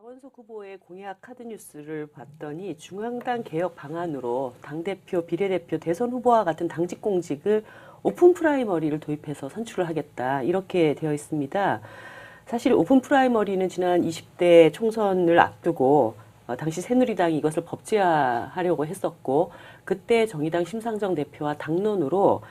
박원석 후보의 공약 카드 뉴스를 봤더니 중앙당 개혁 방안으로 당대표, 비례대표, 대선 후보와 같은 당직 공직을 오픈 프라이머리를 도입해서 선출을 하겠다. 이렇게 되어 있습니다. 사실 오픈 프라이머리는 지난 20대 총선을 앞두고 어, 당시 새누리당이 이것을 법제화하려고 했었고 그때 정의당 심상정 대표와 당론으로 어,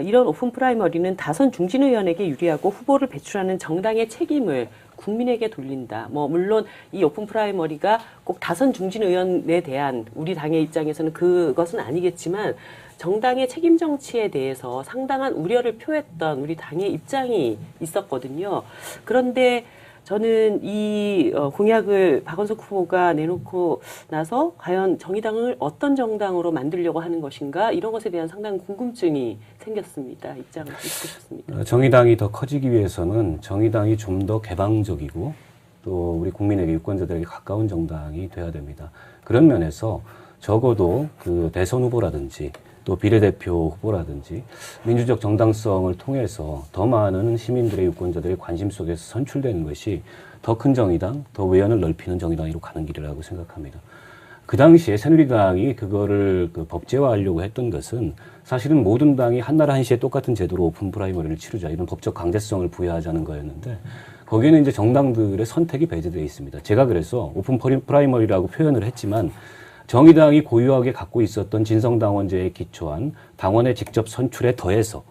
이런 오픈 프라이머리는 다선 중진 의원에게 유리하고 후보를 배출하는 정당의 책임을 국민에게 돌린다. 뭐 물론 이 오픈 프라이머리가 꼭 다선 중진 의원에 대한 우리 당의 입장에서는 그것은 아니겠지만 정당의 책임 정치에 대해서 상당한 우려를 표했던 우리 당의 입장이 있었거든요. 그런데 저는 이 어, 공약을 박원석 후보가 내놓고 나서 과연 정의당을 어떤 정당으로 만들려고 하는 것인가 이런 것에 대한 상당한 궁금증이 생겼습니다. 입장을 듣고 싶습니다. 어, 정의당이 더 커지기 위해서는 정의당이 좀 더 개방적이고 또 우리 국민에게 유권자들에게 가까운 정당이 돼야 됩니다. 그런 면에서 적어도 그 대선 후보라든지 또 비례대표 후보라든지 민주적 정당성을 통해서 더 많은 시민들의 유권자들의 관심 속에서 선출되는 것이 더 큰 정의당, 더 외연을 넓히는 정의당으로 가는 길이라고 생각합니다. 그 당시에 새누리당이 그거를 그 법제화하려고 했던 것은 사실은 모든 당이 한나라 한시에 똑같은 제도로 오픈 프라이머리를 치르자 이런 법적 강제성을 부여하자는 거였는데 거기에는 이제 정당들의 선택이 배제되어 있습니다. 제가 그래서 오픈 프라이머리라고 표현을 했지만 정의당이 고유하게 갖고 있었던 진성당원제에 기초한 당원의 직접 선출에 더해서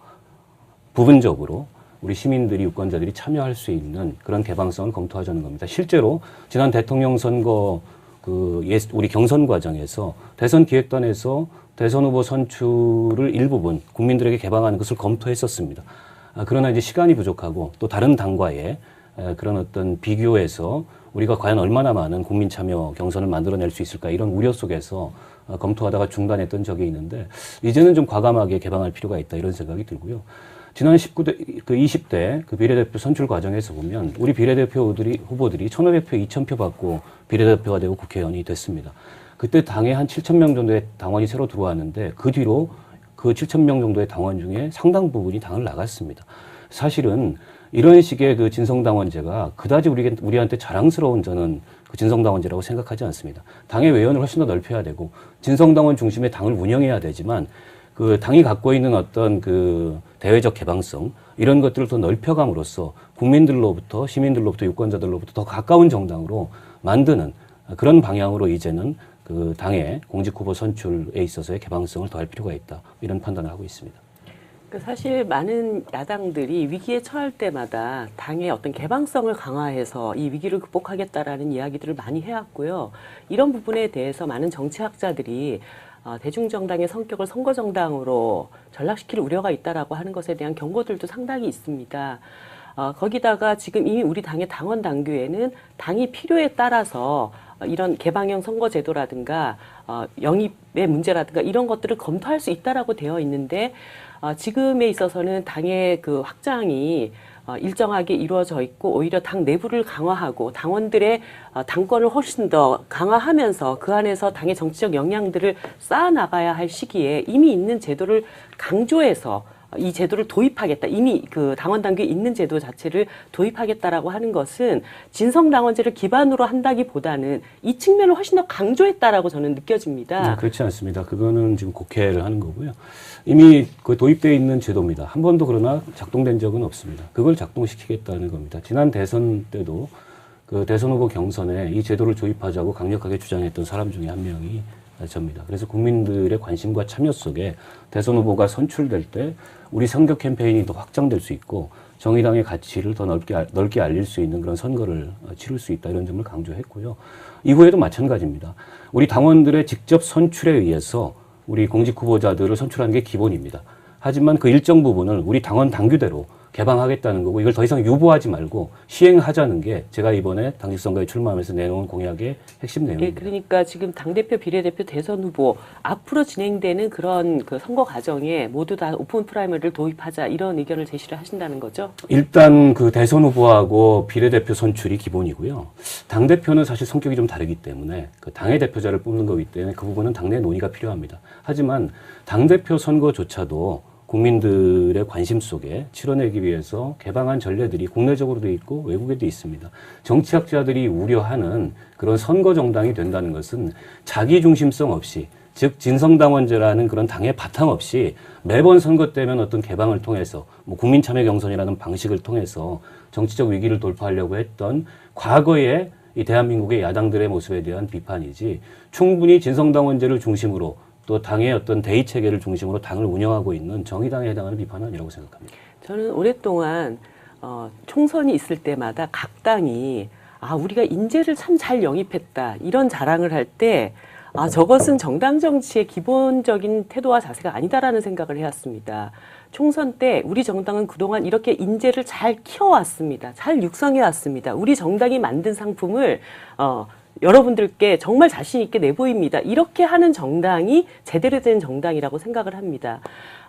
부분적으로 우리 시민들이 유권자들이 참여할 수 있는 그런 개방성을 검토하자는 겁니다. 실제로 지난 대통령 선거 그 예, 우리 경선 과정에서 대선 기획단에서 대선 후보 선출을 일부분 국민들에게 개방하는 것을 검토했었습니다. 아, 그러나 이제 시간이 부족하고 또 다른 당과의 에, 그런 어떤 비교에서 우리가 과연 얼마나 많은 국민 참여 경선을 만들어낼 수 있을까 이런 우려 속에서 어, 검토하다가 중단했던 적이 있는데 이제는 좀 과감하게 개방할 필요가 있다 이런 생각이 들고요. 지난 19대 그 20대 그 비례대표 선출 과정에서 보면 우리 비례대표들이 후보들이 1,500표, 2,000표 받고 비례대표가 되고 국회의원이 됐습니다. 그때 당에 한 7천 명 정도의 당원이 새로 들어왔는데 그 뒤로 그 7천 명 정도의 당원 중에 상당 부분이 당을 나갔습니다. 사실은 이런 식의 그 진성당원제가 그다지 우리, 우리한테 자랑스러운 저는 그 진성당원제라고 생각하지 않습니다. 당의 외연을 훨씬 더 넓혀야 되고 진성당원 중심의 당을 운영해야 되지만 그 당이 갖고 있는 어떤 그 대외적 개방성 이런 것들을 더 넓혀감으로써 국민들로부터 시민들로부터 유권자들로부터 더 가까운 정당으로 만드는 그런 방향으로 이제는 그 당의 공직 후보 선출에 있어서의 개방성을 더할 필요가 있다 이런 판단을 하고 있습니다. 그 사실 많은 야당들이 위기에 처할 때마다 당의 어떤 개방성을 강화해서 이 위기를 극복하겠다라는 이야기들을 많이 해왔고요. 이런 부분에 대해서 많은 정치학자들이 어, 대중정당의 성격을 선거정당으로 전락시킬 우려가 있다라고 하는 것에 대한 경고들도 상당히 있습니다. 어, 거기다가 지금 이미 우리 당의 당원 당규에는 당이 필요에 따라서 어, 이런 개방형 선거제도라든가 어, 영입의 문제라든가 이런 것들을 검토할 수 있다라고 되어 있는데 어, 지금에 있어서는 당의 그 확장이 어, 일정하게 이루어져 있고 오히려 당 내부를 강화하고 당원들의 어, 당권을 훨씬 더 강화하면서 그 안에서 당의 정치적 역량들을 쌓아 나가야 할 시기에 이미 있는 제도를 강조해서 이 제도를 도입하겠다. 이미 그 당원 당규에 있는 제도 자체를 도입하겠다라고 하는 것은 진성 당원제를 기반으로 한다기보다는 이 측면을 훨씬 더 강조했다라고 저는 느껴집니다. 네, 그렇지 않습니다. 그거는 지금 국회를 하는 거고요. 이미 그 도입되어 있는 제도입니다. 한 번도 그러나 작동된 적은 없습니다. 그걸 작동시키겠다는 겁니다. 지난 대선 때도 그 대선 후보 경선에 이 제도를 도입하자고 강력하게 주장했던 사람 중에 한 명이 접니다. 그래서 국민들의 관심과 참여 속에 대선 후보가 선출될 때 우리 선거 캠페인이 더 확장될 수 있고 정의당의 가치를 더 넓게, 넓게 알릴 수 있는 그런 선거를 치를 수 있다 이런 점을 강조했고요. 이후에도 마찬가지입니다. 우리 당원들의 직접 선출에 의해서 우리 공직 후보자들을 선출하는 게 기본입니다. 하지만 그 일정 부분을 우리 당원 당규대로 개방하겠다는 거고 이걸 더 이상 유보하지 말고 시행하자는 게 제가 이번에 당직 선거에 출마하면서 내놓은 공약의 핵심 내용입니다. 예, 그러니까 지금 당대표, 비례대표, 대선 후보 앞으로 진행되는 그런 그 선거 과정에 모두 다 오픈 프라이머리를 도입하자 이런 의견을 제시를 하신다는 거죠? 일단 그 대선 후보하고 비례대표 선출이 기본이고요. 당 대표는 사실 성격이 좀 다르기 때문에 그 당의 대표자를 뽑는 거기 때문에 그 부분은 당내 논의가 필요합니다. 하지만 당 대표 선거조차도 국민들의 관심 속에 치러내기 위해서 개방한 전례들이 국내적으로도 있고 외국에도 있습니다. 정치학자들이 우려하는 그런 선거 정당이 된다는 것은 자기 중심성 없이 즉 진성당원제라는 그런 당의 바탕 없이 매번 선거 때면 어떤 개방을 통해서 뭐 국민 참여 경선이라는 방식을 통해서 정치적 위기를 돌파하려고 했던 과거의 이 대한민국의 야당들의 모습에 대한 비판이지 충분히 진성당원제를 중심으로 또 당의 어떤 대의 체계를 중심으로 당을 운영하고 있는 정의당에 해당하는 비판은 아니라고 생각합니다. 저는 오랫동안 어, 총선이 있을 때마다 각 당이 아 우리가 인재를 참 잘 영입했다 이런 자랑을 할 때 아 저것은 정당 정치의 기본적인 태도와 자세가 아니다라는 생각을 해왔습니다. 총선 때 우리 정당은 그동안 이렇게 인재를 잘 키워왔습니다. 잘 육성해왔습니다. 우리 정당이 만든 상품을 어, 여러분들께 정말 자신 있게 내보입니다. 이렇게 하는 정당이 제대로 된 정당이라고 생각을 합니다.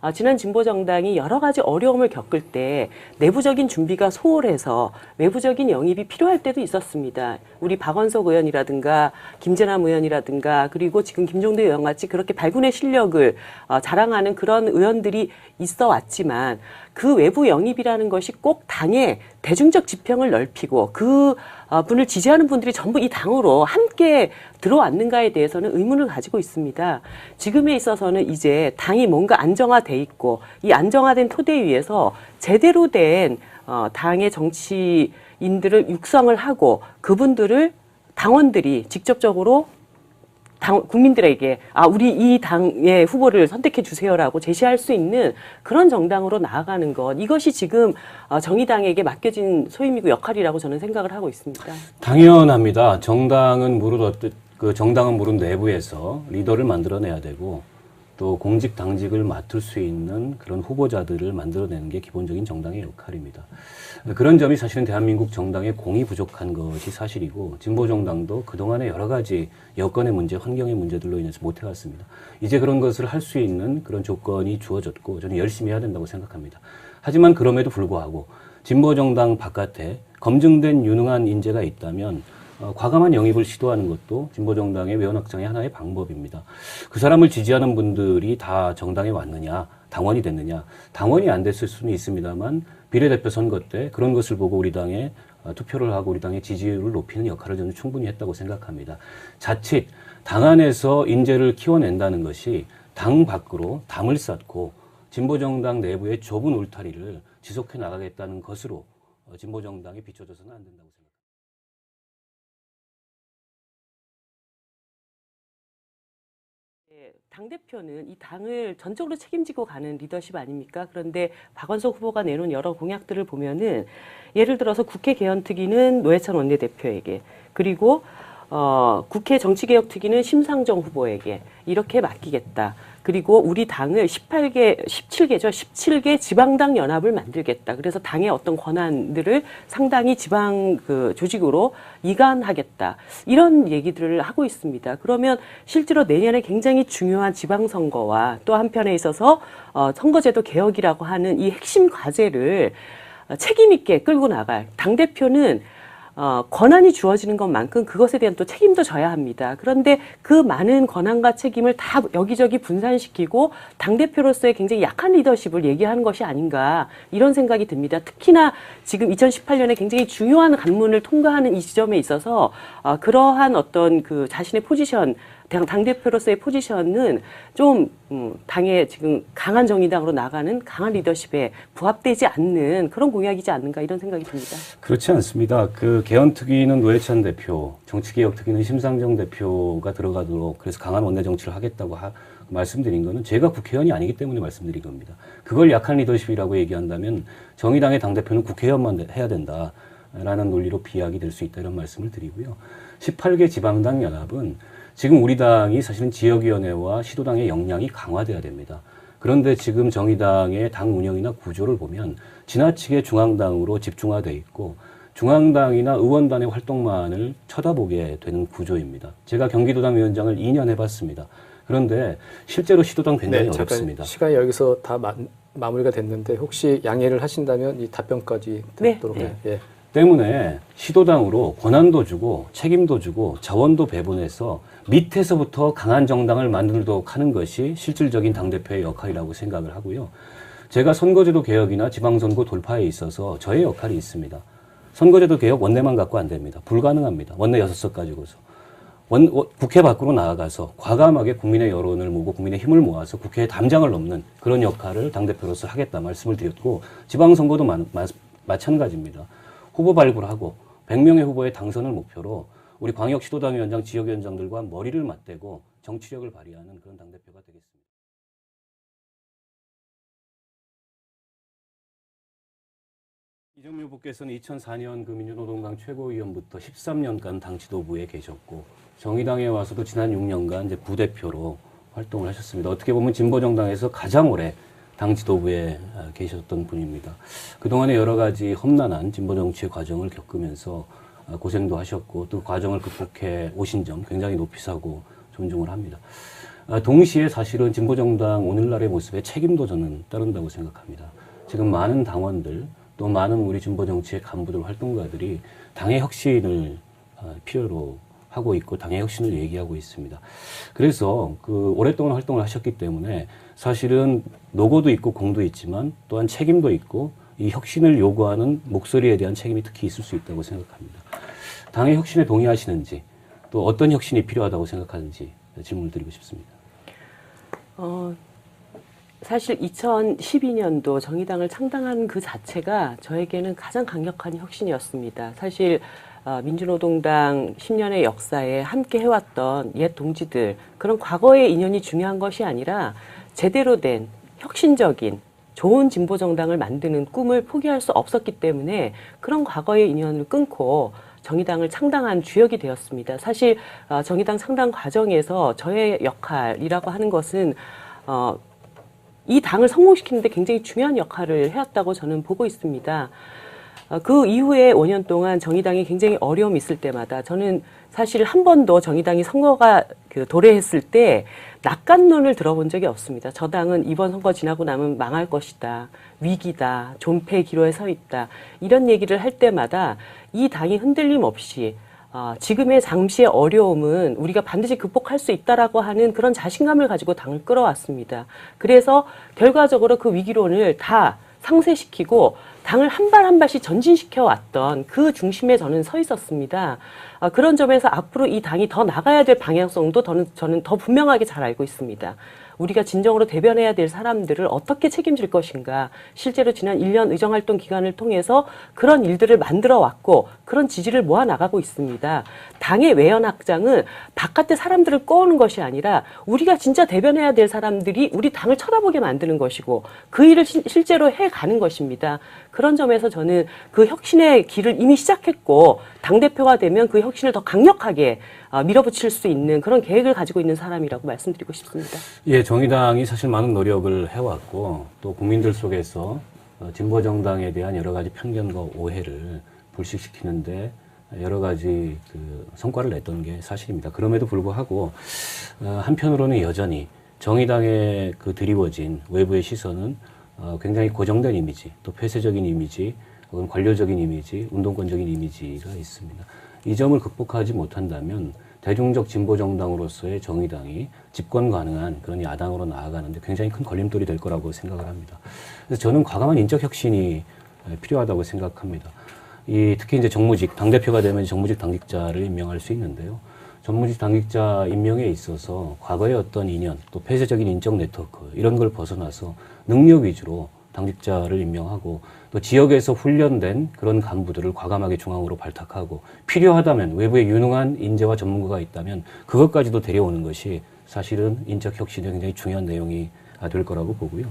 아, 지난 진보 정당이 여러 가지 어려움을 겪을 때 내부적인 준비가 소홀해서 외부적인 영입이 필요할 때도 있었습니다. 우리 박원석 의원이라든가 김재남 의원이라든가 그리고 지금 김종대 의원 같이 그렇게 발군의 실력을 어, 자랑하는 그런 의원들이 있어 왔지만 그 외부 영입이라는 것이 꼭 당의 대중적 지평을 넓히고 그 어, 분을 지지하는 분들이 전부 이 당으로 함께 들어왔는가에 대해서는 의문을 가지고 있습니다. 지금에 있어서는 이제 당이 뭔가 안정화돼 있고 이 안정화된 토대 위에서 제대로 된 어, 당의 정치인들을 육성을 하고 그분들을 당원들이 직접적으로 당, 국민들에게 아 우리 이 당의 후보를 선택해 주세요라고 제시할 수 있는 그런 정당으로 나아가는 것 이것이 지금 어, 정의당에게 맡겨진 소임이고 역할이라고 저는 생각을 하고 있습니다. 당연합니다. 정당은 무릇 어떤 그 정당은 무릇 내부에서 리더를 만들어내야 되고 또 공직 당직을 맡을 수 있는 그런 후보자들을 만들어내는 게 기본적인 정당의 역할입니다. 그런 점이 사실은 대한민국 정당의 공이 부족한 것이 사실이고 진보 정당도 그동안의 여러 가지 여건의 문제, 환경의 문제들로 인해서 못 해왔습니다. 이제 그런 것을 할 수 있는 그런 조건이 주어졌고 저는 열심히 해야 된다고 생각합니다. 하지만 그럼에도 불구하고 진보 정당 바깥에 검증된 유능한 인재가 있다면 어, 과감한 영입을 시도하는 것도 진보정당의 외연 확장의 하나의 방법입니다. 그 사람을 지지하는 분들이 다 정당에 왔느냐, 당원이 됐느냐, 당원이 안 됐을 수는 있습니다만 비례대표 선거 때 그런 것을 보고 우리 당에 어, 투표를 하고 우리 당의 지지율을 높이는 역할을 저는 충분히 했다고 생각합니다. 자칫 당 안에서 인재를 키워낸다는 것이 당 밖으로 담을 쌓고 진보정당 내부의 좁은 울타리를 지속해 나가겠다는 것으로 어, 진보정당이 비춰져서는 안 된다고 생각합니다. 당 대표는 이 당을 전적으로 책임지고 가는 리더십 아닙니까? 그런데 박원석 후보가 내놓은 여러 공약들을 보면은 예를 들어서 국회 개헌 특위는 노회찬 원내대표에게 그리고 어, 국회 정치개혁특위는 심상정 후보에게 이렇게 맡기겠다. 그리고 우리 당을 18개, 17개죠. 17개 지방당 연합을 만들겠다. 그래서 당의 어떤 권한들을 상당히 지방 그 조직으로 이관하겠다. 이런 얘기들을 하고 있습니다. 그러면 실제로 내년에 굉장히 중요한 지방선거와 또 한편에 있어서 어, 선거제도 개혁이라고 하는 이 핵심 과제를 어, 책임있게 끌고 나갈 당대표는 어, 권한이 주어지는 것만큼 그것에 대한 또 책임도 져야 합니다. 그런데 그 많은 권한과 책임을 다 여기저기 분산시키고 당대표로서의 굉장히 약한 리더십을 얘기하는 것이 아닌가 이런 생각이 듭니다. 특히나 지금 2018년에 굉장히 중요한 관문을 통과하는 이 지점에 있어서 어, 그러한 어떤 그 자신의 포지션 당, 당대표로서의 포지션은 좀, 음, 당의 지금 강한 정의당으로 나가는 강한 리더십에 부합되지 않는 그런 공약이지 않는가 이런 생각이 듭니다. 그렇지 않습니다. 그 개헌특위는 노회찬 대표, 정치개혁특위는 심상정 대표가 들어가도록 그래서 강한 원내 정치를 하겠다고 하, 말씀드린 거는 제가 국회의원이 아니기 때문에 말씀드린 겁니다. 그걸 약한 리더십이라고 얘기한다면 정의당의 당대표는 국회의원만 해야 된다라는 논리로 비약이 될 수 있다 이런 말씀을 드리고요. 18개 지방당 연합은 지금 우리 당이 사실은 지역위원회와 시도당의 역량이 강화돼야 됩니다. 그런데 지금 정의당의 당 운영이나 구조를 보면 지나치게 중앙당으로 집중화돼 있고 중앙당이나 의원단의 활동만을 쳐다보게 되는 구조입니다. 제가 경기도당 위원장을 2년 해봤습니다. 그런데 실제로 시도당 굉장히 잠깐 어렵습니다. 시간이 여기서 다 마, 마무리가 됐는데 혹시 양해를 하신다면 이 답변까지 네. 듣도록 네. 해요. 예. 때문에 시도당으로 권한도 주고 책임도 주고 자원도 배분해서 밑에서부터 강한 정당을 만들도록 하는 것이 실질적인 당대표의 역할이라고 생각을 하고요. 제가 선거제도 개혁이나 지방선거 돌파에 있어서 저의 역할이 있습니다. 선거제도 개혁 원내만 갖고 안 됩니다. 불가능합니다. 원내 여섯 석 가지고서. 원, 원- 국회 밖으로 나아가서 과감하게 국민의 여론을 모고 국민의 힘을 모아서 국회의 담장을 넘는 그런 역할을 당대표로서 하겠다 말씀을 드렸고 지방선거도 마, 마, 마찬가지입니다. 후보 발굴하고 100명의 후보의 당선을 목표로 우리 광역시도당위원장, 지역위원장들과 머리를 맞대고 정치력을 발휘하는 그런 당대표가 되겠습니다. 이정미 후보께서는 2004년 그 민주노동당 최고위원부터 13년간 당 지도부에 계셨고 정의당에 와서도 지난 6년간 이제 부대표로 활동을 하셨습니다. 어떻게 보면 진보정당에서 가장 오래 당 지도부에 아, 계셨던 분입니다. 그동안에 여러 가지 험난한 진보 정치의 과정을 겪으면서 아, 고생도 하셨고 또 과정을 극복해 오신 점 굉장히 높이 사고 존중을 합니다. 아, 동시에 사실은 진보정당 오늘날의 모습에 책임도 저는 따른다고 생각합니다. 지금 많은 당원들 또 많은 우리 진보 정치의 간부들 활동가들이 당의 혁신을 어, 필요로 하고 있고 당의 혁신을 얘기하고 있습니다. 그래서 그 오랫동안 활동을 하셨기 때문에 사실은 노고도 있고 공도 있지만 또한 책임도 있고 이 혁신을 요구하는 목소리에 대한 책임이 특히 있을 수 있다고 생각합니다. 당의 혁신에 동의하시는지 또 어떤 혁신이 필요하다고 생각하는지 질문을 드리고 싶습니다. 어, 사실 2012년도 정의당을 창당한 그 자체가 저에게는 가장 강력한 혁신이었습니다. 사실 어, 민주노동당 10년의 역사에 함께 해왔던 옛 동지들 그런 과거의 인연이 중요한 것이 아니라 제대로 된 혁신적인 좋은 진보 정당을 만드는 꿈을 포기할 수 없었기 때문에 그런 과거의 인연을 끊고 정의당을 창당한 주역이 되었습니다. 사실 어, 정의당 창당 과정에서 저의 역할이라고 하는 것은 어, 이 당을 성공시키는데 굉장히 중요한 역할을 해왔다고 저는 보고 있습니다. 어, 그 이후에 5년 동안 정의당이 굉장히 어려움이 있을 때마다 저는 사실 한 번도 정의당이 선거가 그 도래했을 때 낙관론을 들어본 적이 없습니다. 저 당은 이번 선거 지나고 나면 망할 것이다. 위기다. 존폐 기로에 서 있다. 이런 얘기를 할 때마다 이 당이 흔들림 없이 어, 지금의 잠시의 어려움은 우리가 반드시 극복할 수 있다라고 하는 그런 자신감을 가지고 당을 끌어왔습니다. 그래서 결과적으로 그 위기론을 다 상쇄시키고 당을 한 발 한 발씩 전진시켜 왔던 그 중심에 저는 서 있었습니다. 아, 그런 점에서 앞으로 이 당이 더 나가야 될 방향성도 저는, 저는 더 분명하게 잘 알고 있습니다. 우리가 진정으로 대변해야 될 사람들을 어떻게 책임질 것인가. 실제로 지난 1년 의정활동 기간을 통해서 그런 일들을 만들어 왔고 그런 지지를 모아 나가고 있습니다. 당의 외연 확장은 바깥의 사람들을 꼬우는 것이 아니라 우리가 진짜 대변해야 될 사람들이 우리 당을 쳐다보게 만드는 것이고 그 일을 시- 실제로 해 가는 것입니다. 그런 점에서 저는 그 혁신의 길을 이미 시작했고 당대표가 되면 그 혁신을 더 강력하게 어, 밀어붙일 수 있는 그런 계획을 가지고 있는 사람이라고 말씀드리고 싶습니다. 예, 정의당이 사실 많은 노력을 해왔고 또 국민들 속에서 어, 진보 정당에 대한 여러 가지 편견과 오해를 불식시키는데 여러 가지 그 성과를 냈던 게 사실입니다. 그럼에도 불구하고 어, 한편으로는 여전히 정의당에 그 드리워진 외부의 시선은 어, 굉장히 고정된 이미지, 또 폐쇄적인 이미지, 혹은 관료적인 이미지, 운동권적인 이미지가 있습니다. 이 점을 극복하지 못한다면 대중적 진보 정당으로서의 정의당이 집권 가능한 그런 야당으로 나아가는데 굉장히 큰 걸림돌이 될 거라고 생각을 합니다. 그래서 저는 과감한 인적 혁신이 필요하다고 생각합니다. 이 특히 이제 정무직 당 대표가 되면 정무직 당직자를 임명할 수 있는데요. 정무직 당직자 임명에 있어서 과거의 어떤 인연 또 폐쇄적인 인적 네트워크 이런 걸 벗어나서 능력 위주로 당직자를 임명하고 또 지역에서 훈련된 그런 간부들을 과감하게 중앙으로 발탁하고 필요하다면 외부에 유능한 인재와 전문가가 있다면 그것까지도 데려오는 것이 사실은 인적 혁신의 굉장히 중요한 내용이 될 거라고 보고요.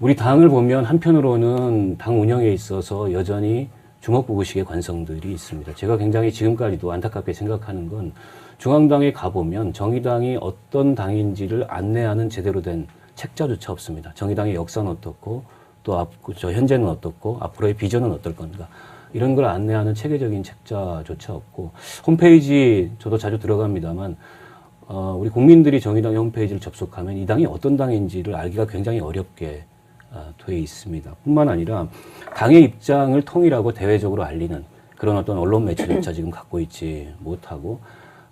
우리 당을 보면 한편으로는 당 운영에 있어서 여전히 주먹부부식의 관성들이 있습니다. 제가 굉장히 지금까지도 안타깝게 생각하는 건 중앙당에 가보면 정의당이 어떤 당인지를 안내하는 제대로 된 책자조차 없습니다. 정의당의 역사는 어떻고 또 앞, 저 현재는 어떻고 앞으로의 비전은 어떨 건가 이런 걸 안내하는 체계적인 책자조차 없고 홈페이지 저도 자주 들어갑니다만 어, 우리 국민들이 정의당의 홈페이지를 접속하면 이 당이 어떤 당인지를 알기가 굉장히 어렵게 어, 돼 있습니다. 뿐만 아니라 당의 입장을 통일하고 대외적으로 알리는 그런 어떤 언론 매체조차 지금 갖고 있지 못하고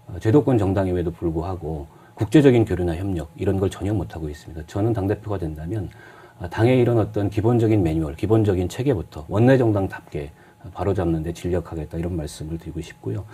어, 제도권 정당임에도 불구하고 국제적인 교류나 협력 이런 걸 전혀 못하고 있습니다. 저는 당대표가 된다면 아, 당의 이런 어떤 기본적인 매뉴얼, 기본적인 체계부터 원내 정당답게 바로 잡는데 진력하겠다 이런 말씀을 드리고 싶고요.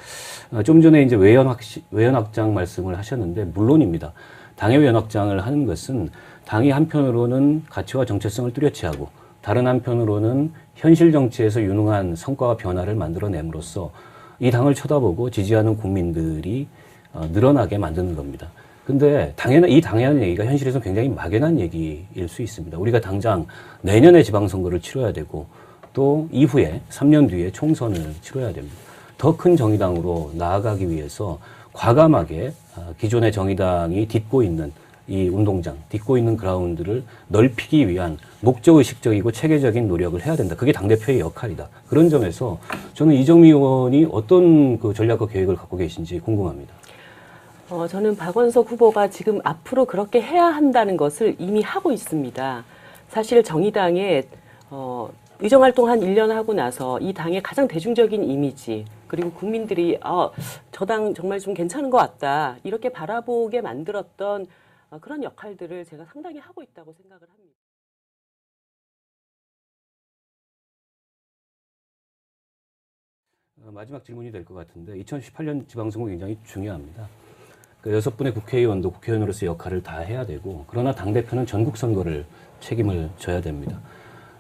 어, 좀 전에 이제 외연확 외연확장 말씀을 하셨는데 물론입니다. 당의 외연확장을 하는 것은 당이 한편으로는 가치와 정체성을 뚜렷이 하고 다른 한편으로는 현실 정치에서 유능한 성과와 변화를 만들어냄으로써 이 당을 쳐다보고 지지하는 국민들이 어, 늘어나게 만드는 겁니다. 근데 당연한 이 당연한 얘기가 현실에서 굉장히 막연한 얘기일 수 있습니다. 우리가 당장 내년에 지방선거를 치러야 되고 또 이후에 3년 뒤에 총선을 치러야 됩니다. 더 큰 정의당으로 나아가기 위해서 과감하게 아, 기존의 정의당이 딛고 있는 이 운동장, 딛고 있는 그라운드를 넓히기 위한 목적의식적이고 체계적인 노력을 해야 된다. 그게 당대표의 역할이다. 그런 점에서 저는 이정미 의원이 어떤 그 전략과 계획을 갖고 계신지 궁금합니다. 어, 저는 박원석 후보가 지금 앞으로 그렇게 해야 한다는 것을 이미 하고 있습니다. 사실 정의당에 어, 의정활동 한 1년 하고 나서 이 당의 가장 대중적인 이미지 그리고 국민들이 어, 저 당 정말 좀 괜찮은 것 같다 이렇게 바라보게 만들었던 어, 그런 역할들을 제가 상당히 하고 있다고 생각을 합니다. 어, 마지막 질문이 될 것 같은데 2018년 지방선거 굉장히 중요합니다. 그 여섯 분의 국회의원도 국회의원으로서 역할을 다 해야 되고 그러나 당 대표는 전국 선거를 책임을 져야 됩니다.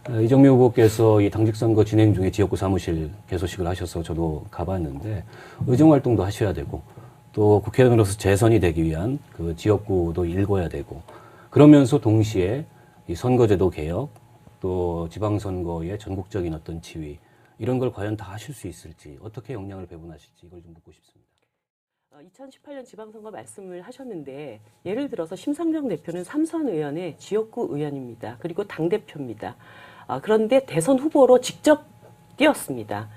어, 이정미 후보께서 이 당직 선거 진행 중에 지역구 사무실 개소식을 하셔서 저도 가봤는데 의정 활동도 하셔야 되고 또 국회의원으로서 재선이 되기 위한 그 지역구도 읽어야 되고 그러면서 동시에 이 선거제도 개혁 또 지방선거의 전국적인 어떤 지위 이런 걸 과연 다 하실 수 있을지 어떻게 역량을 배분하실지 이걸 좀 묻고 싶습니다. 어, 2018년 지방선거 말씀을 하셨는데 예를 들어서 심상정 대표는 삼선 의원의 지역구 의원입니다. 그리고 당 대표입니다. 어, 그런데 대선 후보로 직접 뛰었습니다.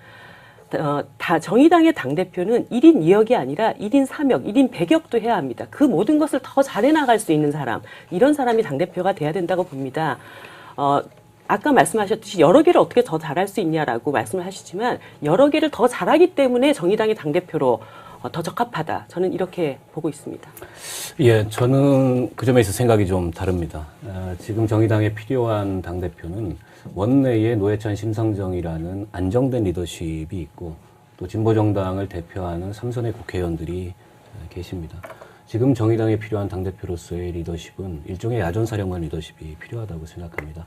어, 다 정의당의 당 대표는 1인 2역이 아니라 1인 3역, 1인 100역도 해야 합니다. 그 모든 것을 더 잘해 나갈 수 있는 사람, 이런 사람이 당 대표가 돼야 된다고 봅니다. 어, 아까 말씀하셨듯이 여러 개를 어떻게 더 잘할 수 있냐라고 말씀을 하시지만 여러 개를 더 잘하기 때문에 정의당의 당 대표로 어, 더 적합하다. 저는 이렇게 보고 있습니다. 예, 저는 그 점에서 생각이 좀 다릅니다. 아, 지금 정의당에 필요한 당대표는 원내에 노회찬 심상정이라는 안정된 리더십이 있고 또 진보정당을 대표하는 삼선의 국회의원들이 아, 계십니다. 지금 정의당에 필요한 당대표로서의 리더십은 일종의 야전사령관 리더십이 필요하다고 생각합니다.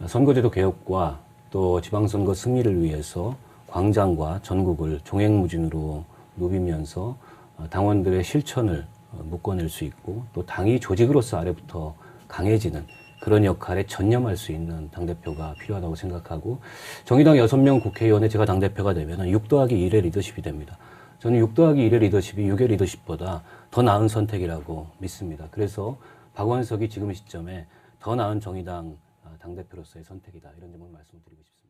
아, 선거제도 개혁과 또 지방선거 승리를 위해서 광장과 전국을 종횡무진으로 누비면서 어, 당원들의 실천을 어, 묶어낼 수 있고 또 당이 조직으로서 아래부터 강해지는 그런 역할에 전념할 수 있는 당대표가 필요하다고 생각하고 정의당 여섯 명 국회의원에 제가 당대표가 되면 6 더하기 1의 리더십이 됩니다. 저는 6 더하기 1의 리더십이 6의 리더십보다 더 나은 선택이라고 믿습니다. 그래서 박원석이 지금 시점에 더 나은 정의당 아, 당대표로서의 선택이다. 이런 점을 말씀드리고 싶습니다.